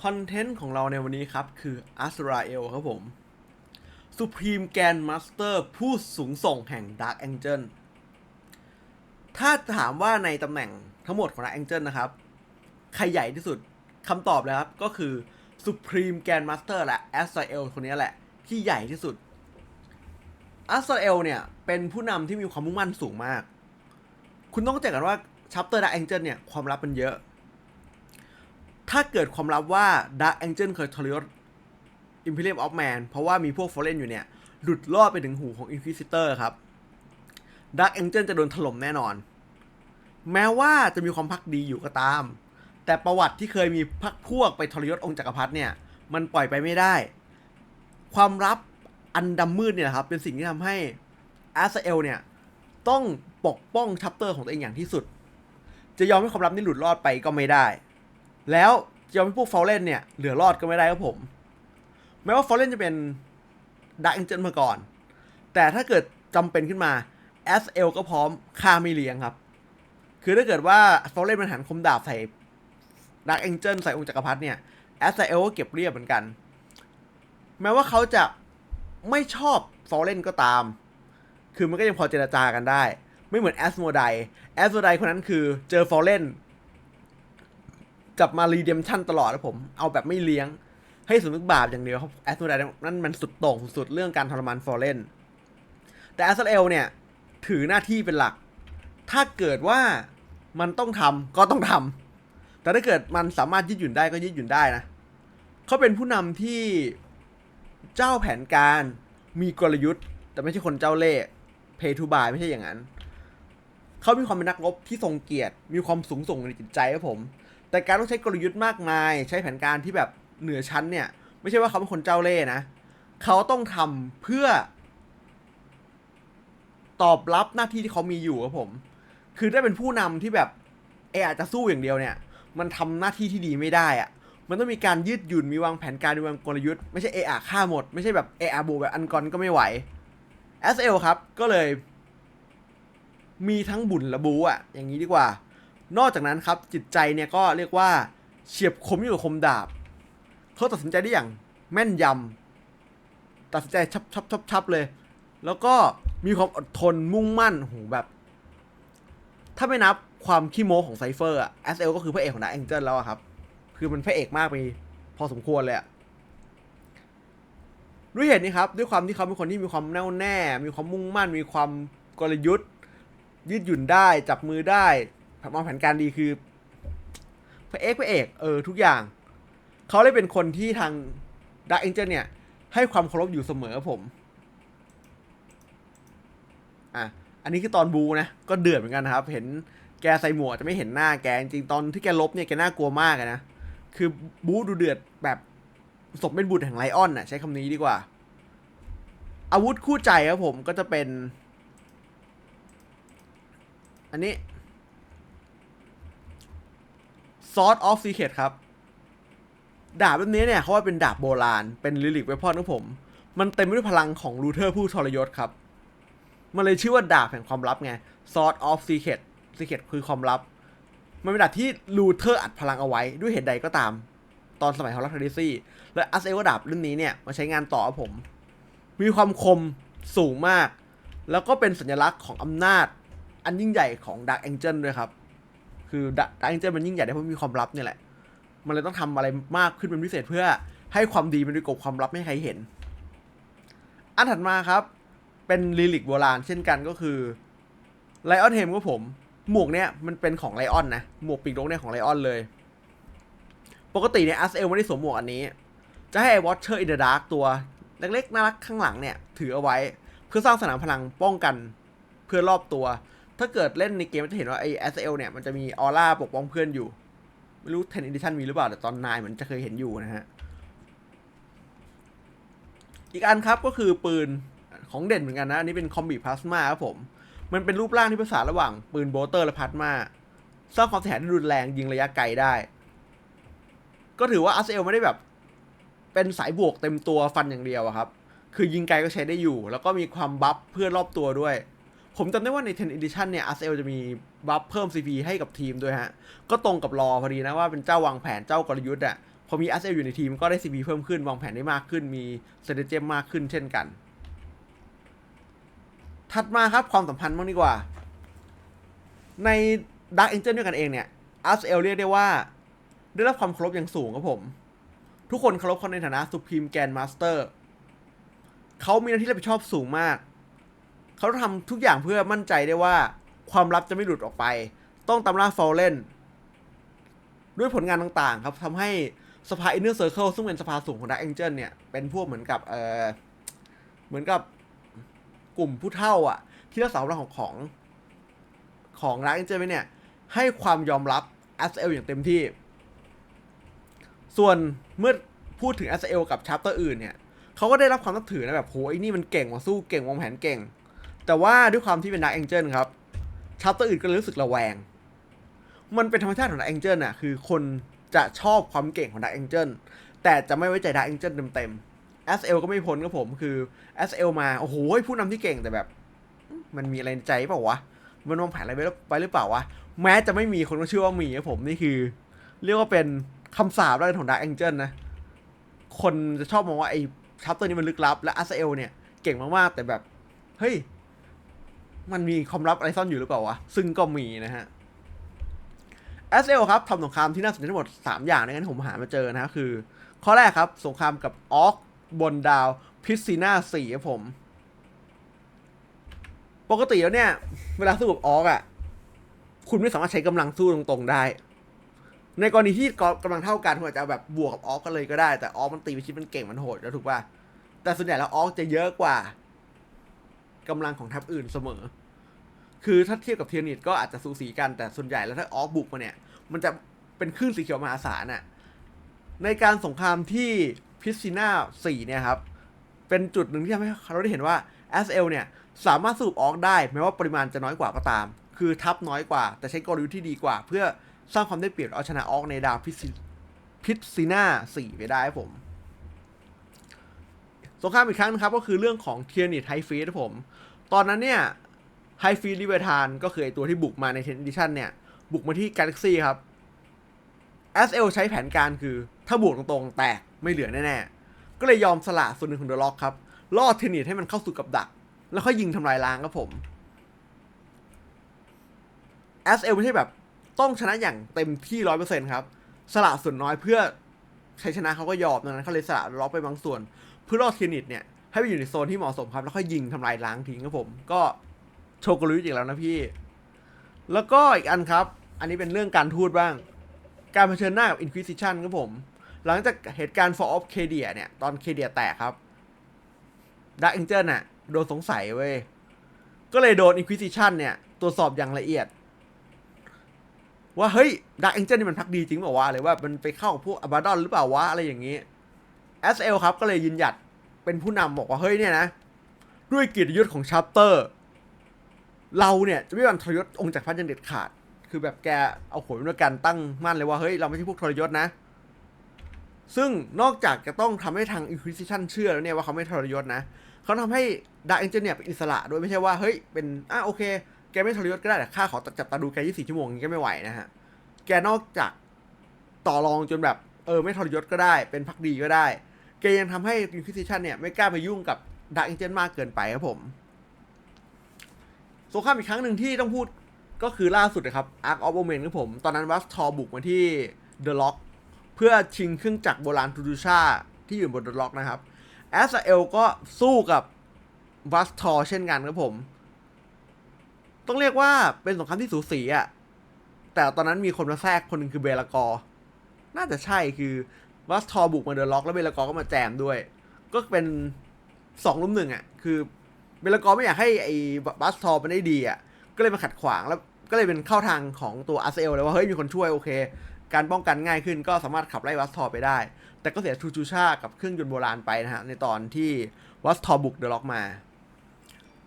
คอนเทนต์ของเราในวันนี้ครับ คืออัสราเอลครับผมสุพรีมแกนมาสเตอร์ผู้สูงส่งแห่ง Dark Angel ถ้าถามว่าในตำแหน่งทั้งหมดของ Dark Angel นะครับ ใครใหญ่ที่สุดคำตอบเลยครับ ก็คือ Supreme Grand Master และ a s r a e l คนนี้แหละ ที่ใหญ่ที่สุด a s r a e l เนี่ย เป็นผู้นำที่มีความมุ่งมั่นสูงมาก คุณต้องเข้าใจกันว่าชัปเตอร์ Dark Angel เนี่ย ความลับมันเยอะ ถ้าเกิดความลับว่า Dark Angel เคยทรยศ Imperium of Man เพราะว่ามีพวก Fallen อยู่เนี่ย หลุดรอดไปถึงหูของ Inquisitor ครับ Dark Angel จะโดนถล่มแน่นอน แม้ว่าจะมีความพักดีอยู่ก็ตาม แต่ประวัติที่เคยมีพักพวกไปทรยศองค์จักรพรรดิเนี่ย มันปล่อยไปไม่ได้ ความลับอันดำมืดเนี่ยครับ เป็นสิ่งที่ทำให้อาซาเอลเนี่ย ต้องปกป้องชัปเตอร์ของตัวเองอย่างที่สุด จะยอมให้ความลับนี้หลุดรอดไปก็ไม่ได้ แล้วจะยอมให้พวกฟอลเลนเนี่ยเหลือรอดก็ไม่ได้ครับผม แม้ว่าฟอลเลนจะเป็นดักเอนเจนมาก่อน แต่ถ้าเกิดจำเป็นขึ้นมา SL ก็พร้อมฆ่าไม่เลี้ยงครับ คือถ้าเกิดว่าฟอลเลนมันหันคมดาบใส่ดักเอนเจนใส่องค์จักรพรรดิเนี่ย SL ก็เก็บเรียบเหมือนกัน แม้ว่าเขาจะไม่ชอบฟอลเลนก็ตาม คือมันก็ยังพอเจรจากันได้ ไม่เหมือนแอสโมไดแอสโมไดคนนั้นคือเจอฟอลเลน กลับมารีเดมชั่นตลอดนะผม เอาแบบไม่เลี้ยง ให้สมนึกบาปอย่างเดียวครับแอสโ o ไดนั่นมันสุดโต่งสุดเรื่องการทรมานฟอร์เรนแต่แอสเอลเนี่ย ถือหน้าที่เป็นหลัก ถ้าเกิดว่ามันต้องทำก็ต้องทำแต่ถ้าเกิดมันสามารถยืดหยุ่นได้ก็ยืดหยุ่นได้นะเขาเป็นผู้นำที่เจ้าแผนการมีกลยุทธ์ แต่ไม่ใช่คนเจ้าเล่ห์เพทูบายไม่ใช่อย่างนั้น เขามีความเป็นนักรบที่ทรงเกียรติ มีความสูงส่งในจิตใจครับผม แต่การต้องใช้กลยุทธ์มากมาย ใช้แผนการที่แบบเหนือชั้นเนี่ย ไม่ใช่ว่าเขาเป็นคนเจ้าเล่ห์นะ เขาต้องทำเพื่อ ตอบรับหน้าที่ที่เขามีอยู่ครับผม คือได้เป็นผู้นำที่แบบเออาจจะสู้อย่างเดียวเนี่ย มันทำหน้าที่ที่ดีไม่ได้อะมันต้องมีการยืดหยุ่นมีวางแผนการมีวางกลยุทธ์ไม่ใช่เออาฆ่าหมด ไม่ใช่แบบเออาบูแบบอันกอนก็ไม่ไหว SL ครับก็เลย มีทั้งบุญและบูอะอย่างนี้ดีกว่า นอกจากนั้นครับจิตใจเนี่ยก็เรียกว่าเฉียบคมยิ่งกว่าคมดาบเขาตัดสินใจได้อย่างแม่นยำตัดสินใจชับชับชับชับเลย แล้วก็มีความอดทนมุ่งมั่นโหแบบ ถ้าไม่นับความขี้โม้ของไซเฟอร์อะ SL ก็คือพระเอกของดาแองเจิลแล้วอะครับ คือมันพระเอกมากไปพอสมควรเลยอะด้วยเหตุนี้ครับ ด้วยความที่เขาเป็นคนที่มีความแน่วแน่ มีความมุ่งมั่น มีความกลยุทธ์ ยืดหยุ่นได้ จับมือได้ วางแผนการดีคือพระเอกพระเอกเออทุกอย่าง เขาเลยเป็นคนที่ทางดักเอ็นเจเนี่ย ให้ความเคารพอยู่เสมอครับผม อะ อันนี้คือตอนบูนะ ก็เดือดเหมือนกันนะครับ เห็นแกใส่หมวกจะไม่เห็นหน้าแก จริงตอนที่แกลบเนี่ยแกน่ากลัวมากนะ คือบูดูเดือดแบบสมเป็นบุตรแห่งไลออนน่ะ ใช้คำนี้ดีกว่า อาวุธคู่ใจครับผมก็จะเป็น อันนี้ Sword of Secret ครับ ดาบแบบนี้เนี่ยเขาว่าเป็นดาบโบราณ เป็นลิลิกเวพอนของผม มันเต็มไปด้วยพลังของลูเทอร์ผู้ทรยศครับ มันเลยชื่อว่าดาบแห่งความลับไง Sword of Secret Secret คือความลับ มันเป็นดาบที่ลูเทอร์อัดพลังเอาไว้ด้วยเหตุใดก็ตาม ตอนสมัยฮอลล์คาริซี่ และอัสเอลดาบรุ่นนี้เนี่ยมาใช้งานต่อครับผม มีความคมสูงมาก แล้วก็เป็นสัญลักษณ์ของอำนาจ อันยิ่งใหญ่ของ Dark Angel ด้วยครับ คือ Dark Angel มันยิ่งใหญ่ได้เพราะมีความลับเนี่ยแหละ มันเลยต้องทำอะไรมากขึ้นเป็นพิเศษเพื่อให้ความดีมันไปกบความลับไม่ให้ใครเห็น อันถัดมาครับ เป็นลิลิกโบราณเช่นกันก็คือไลออนเฮมก็ผม หมวกเนี่ยมันเป็นของไลออนนะ หมวกปีกนกเนี่ยของไลออนเลย ปกติเนี่ยอัสเอลไม่ได้สวมหมวกอันนี้ จะให้ไอ้วอชเชอร์อินเดอะดาร์กตัวเล็กๆน่ารักข้างหลังเนี่ย ถือเอาไว้เพื่อสร้างสนามพลังป้องกันเพื่อรอบตัว ถ้าเกิดเล่นในเกมจะเห็นว่าไอ้ SL เนี่ยมันจะมีออร่าปกป้องเพื่อนอยู่ ไม่รู้10 edition มีหรือเปล่า แต่ตอนนายเหมือนจะเคยเห็นอยู่นะฮะ อีกอันครับก็คือปืนของเด่นเหมือนกันนะ อันนี้เป็นคอมบิพลาสมาครับผม มันเป็นรูปร่างที่ประสานระหว่างปืนโบเตอร์และพลาสมาสร้างความเสียหายรุนแรงยิงระยะไกลได้ ก็ถือว่า RCL ไม่ได้แบบ เป็นสายบวกเต็มตัวฟันอย่างเดียวอะครับ คือยิงไกลก็ใช้ได้อยู่ แล้วก็มีความบัฟเพื่อนรอบตัวด้วย ผมจำได้ว่าใน 10 Edition เนี่ย RCL จะมีบัฟเพิ่ม CP ให้กับทีมด้วยฮะ ก็ตรงกับรอพอดีนะว่าเป็นเจ้าวางแผนเจ้ากลยุทธ์อะพอมี SL อยู่ในทีมก็ได้ CP เพิ่มขึ้น วางแผนได้มากขึ้น มีเซนเจมมากขึ้นเช่นกัน ถัดมาครับความสัมพันธ์บ้างดีกว่า ใน Dark Angel ด้วยกันเองเนี่ย SL เรียกได้ว่า ได้รับความเคารพอย่างสูงครับผม ทุกคนเคารพเขาในฐานะ Supreme Grand Master เขามีหน้าที่รับผิดชอบสูงมาก เขาทำทุกอย่างเพื่อมั่นใจได้ว่า ความลับจะไม่หลุดออกไป ต้องตามล่าฟอลเลนด้วยผลงานต่างๆ ครับทำให้สภา Inner Circle ซึ่งเป็นสภาสูงของ Dark Angel เนี่ย เป็นพวกเหมือนกับเออเหมือนกับกลุ่มผู้เท่าอะ ที่รักษาความของของของ Dark Angel ไว้เนี่ย ให้ความยอมรับ SL อย่างเต็มที่ ส่วนเมื่อพูดถึง SL กับชัปเตอร์อื่นเนี่ยเขาก็ได้รับความนับถือนะแบบโหไอ้นี่มันเก่งว่ะสู้เก่งวางแผนเก่ง แต่ว่าด้วยความที่เป็นดักแองเจิลครับชัปเตอร์อื่นก็รู้สึกระแวง มันเป็นธรรมชาติของดักแองเจิลน่ะคือคนจะชอบความเก่งของดักแองเจิลแต่จะไม่ไว้ใจดักแองเจิลเต็มๆ SL ก็ไม่พ้นครับผมคือ SL มาโอ้โหผู้นำที่เก่งแต่แบบ มันมีอะไรในใจเปล่าวะ มันวางแผนอะไรไว้ไปหรือเปล่าวะ แม้จะไม่มีคนก็เชื่อว่ามีครับผมนี่คือ เรียกว่าเป็นคำสาปแล้วกันของดักแองเจิลนะ คนจะชอบมองว่าไอ้ชัปเตอร์นี้มันลึกลับ และอัสเอลเนี่ยเก่งมากๆแต่แบบ เฮ้ย มันมีความลับอะไรซ่อนอยู่หรือเปล่าวะ ซึ่งก็มีนะฮะ SL ครับทำสงครามที่น่าสนใจทั้งหมด 3 อย่างในที่ผมหามาเจอนะคือ ข้อแรกครับ สงครามกับออกบนดาวพิซซีนาสี่ครับผม ปกติแล้วเนี่ย เวลาสู้กับออกอะ คุณไม่สามารถใช้กำลังสู้ตรงๆได้ ในกรณีที่กำลังเท่ากันคุณอาจจะแบบบวกกับออกก็เลยก็ได้ แต่ออกมันตีไปชิดมันเก่งมันโหดแล้วถูกป่ะแต่ส่วนใหญ่แล้วออกจะเยอะกว่ากำลังของทัพอื่นเสมอ คือถ้าเทียบกับเทียนิตก็อาจจะสูสีกันแต่ส่วนใหญ่แล้วถ้าออกบุกมาเนี่ย มันจะเป็นคลื่นสีเขียวมหาศาลน่ะในการสงครามที่พิซซิน่า4เนี่ยครับ เป็นจุดหนึ่งที่ทำให้เราได้เห็นว่า SL เนี่ย สามารถสูบออกได้ แม้ว่าปริมาณจะน้อยกว่าก็ตาม คือทับน้อยกว่า แต่ใช้กลยุทธ์ที่ดีกว่า เพื่อสร้างความได้เปรียบเอาชนะออกในดาวพิซซิพิซซิน่า4ไปได้ผมสงครามอีกครั้งนะครับก็คือเรื่องของเทียนิตไฮฟีครับผม ตอนนั้นเนี่ย ไฮฟีลิเวทานก็คือไอตัวที่บุกมาในเทนดิชันเนี่ย บุกมาที่กาแล็กซี่ครับ SL ใช้แผนการคือถ้าบวกตรงๆ แตกไม่เหลือแน่ๆ ก็เลยยอมสละส่วนหนึ่งของเดอะล็อกครับล่อเทนนิตให้มันเข้าสู่กับดัก แล้วค่อยยิงทำลายล้างครับผม SL ไม่ใช่แบบต้องชนะอย่างเต็มที่ร้อยเปอร์เซ็นครับ สละส่วนน้อยเพื่อใชัยชนะเขาก็ยอมดังนั้นเขาเลยสละล็อกไปบางส่วน เพื่อล่อเทนนิตเนี่ยให้ไปอยู่ในโซนที่เหมาะสมครับ แล้วค่อยยิงทำลายล้างทิ้งครับผม ก็ โชกลยุทธ์อีกแล้วนะพี่ แล้วก็อีกอันครับ อันนี้เป็นเรื่องการทูตบ้าง การเผชิญหน้ากับ Inquisition ครับผม หลังจากเหตุการณ์ For of k d i a เนี่ย ตอน k d i a แตกครับ Dark Angel น่ะ โดนสงสัยเว้ย ก็เลยโดน Inquisition เนี่ย ตรวจสอบอย่างละเอียด ว่าเฮ้ย Dark Angel นี่มันพักดีจริงเปล่าวะหรือว่ามันไปเข้าพวก Abaddon หรือเปล่าวะอะไรอย่างนี้ SL ครับก็เลยยืนหยัดเป็นผู้นำบอกว่าเฮ้ยเนี่ยนะ ด้วยกียรติยศของชัปเตอร์ เราเนี่ยจะไม่ยอมทรยศองค์จักรพรรดิอย่างเด็ดขาด คือแบบแกเอาผลด้วยการตั้งมั่นเลยว่าเฮ้ยเราไม่ใช่พวกทรยศนะ ซึ่งนอกจากจะต้องทำให้ทาง Inquisition เชื่อแล้วเนี่ยว่าเขาไม่ทรยศนะเขาทำให้ Dark Angel เนี่ยเป็นอิสระด้วยไม่ใช่ว่าเฮ้ยเป็นอะโอเค แกไม่ทรยศก็ได้แต่ข้าขอจับตาดูแก24ชั่วโมงนี้ก็ไม่ไหวนะฮะแกนอกจากต่อรองจนแบบเออไม่ทรยศก็ได้ เป็นพักดีก็ได้แกยังทำให้ Inquisition เนี่ยไม่กล้าไปยุ่งกับ Dark Angel มากเกินไปครับผม สงครามอีกครั้งหนึ่งที่ต้องพูดก็คือล่าสุดนะครับ Ark of Omen ครับผม ตอนนั้นวัสทอบุกมาที่ The Lock เพื่อชิงเครื่องจักรโบราณทูดูชาที่อยู่บน The Lock นะครับแอสเอลก็สู้กับวัสทอเช่นกันครับผม ต้องเรียกว่าเป็นสงครามที่สูสีอะแต่ตอนนั้นมีคนมาแทรกคนหนึงคือเบลากอร์น่าจะใช่คือวัสทอบุกมาเดอะล็อก แล้วเบลากอร์ก็มาแจมด้วย ก็เป็นสองลุมหนึ่งอะคือ เบลากอร์ไม่อยากให้ไอ้บัสทอมันได้ดีอะก็เลยมาขัดขวางแล้วก็เลยเป็นเข้าทางของตัวอาร์เซลเลยว่าเฮ้ยมีคนช่วยโอเค การป้องกันง่ายขึ้นก็สามารถขับไล่วัสทอไปได้ แต่ก็เสียทูจูชากับเครื่องยนต์โบราณไปนะฮะในตอนที่วัสทอบุกเดอะล็อกมา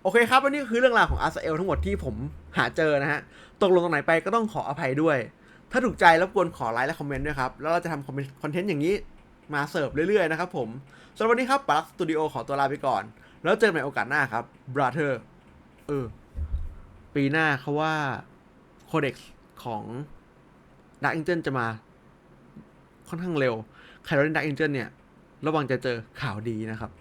โอเคครับวันนี้ก็คือเรื่องราวของอาร์เซลทั้งหมดที่ผมหาเจอนะฮะตกลงตรงไหนไปก็ต้องขออภัยด้วย ถ้าถูกใจรบกวนขอไลค์และคอมเมนต์ด้วยครับ แล้วเราจะทำคอนเทนต์อย่างนี้มาเสิร์ฟเรื่อยๆนะครับผมสำหรับวันนี้ครับปักสตูดิโอขอตัวลาไปก่อน แล้วเจอกันใหม่โอกาสหน้าครับ brother เออ ปีหน้าเขาว่าโคเด็กของ Dark Angel จะมา ค่อนข้างเร็ว ใครเราเล่นดักอิงเจ l เนี่ย ระวังจะเจอข่าวดีนะครับ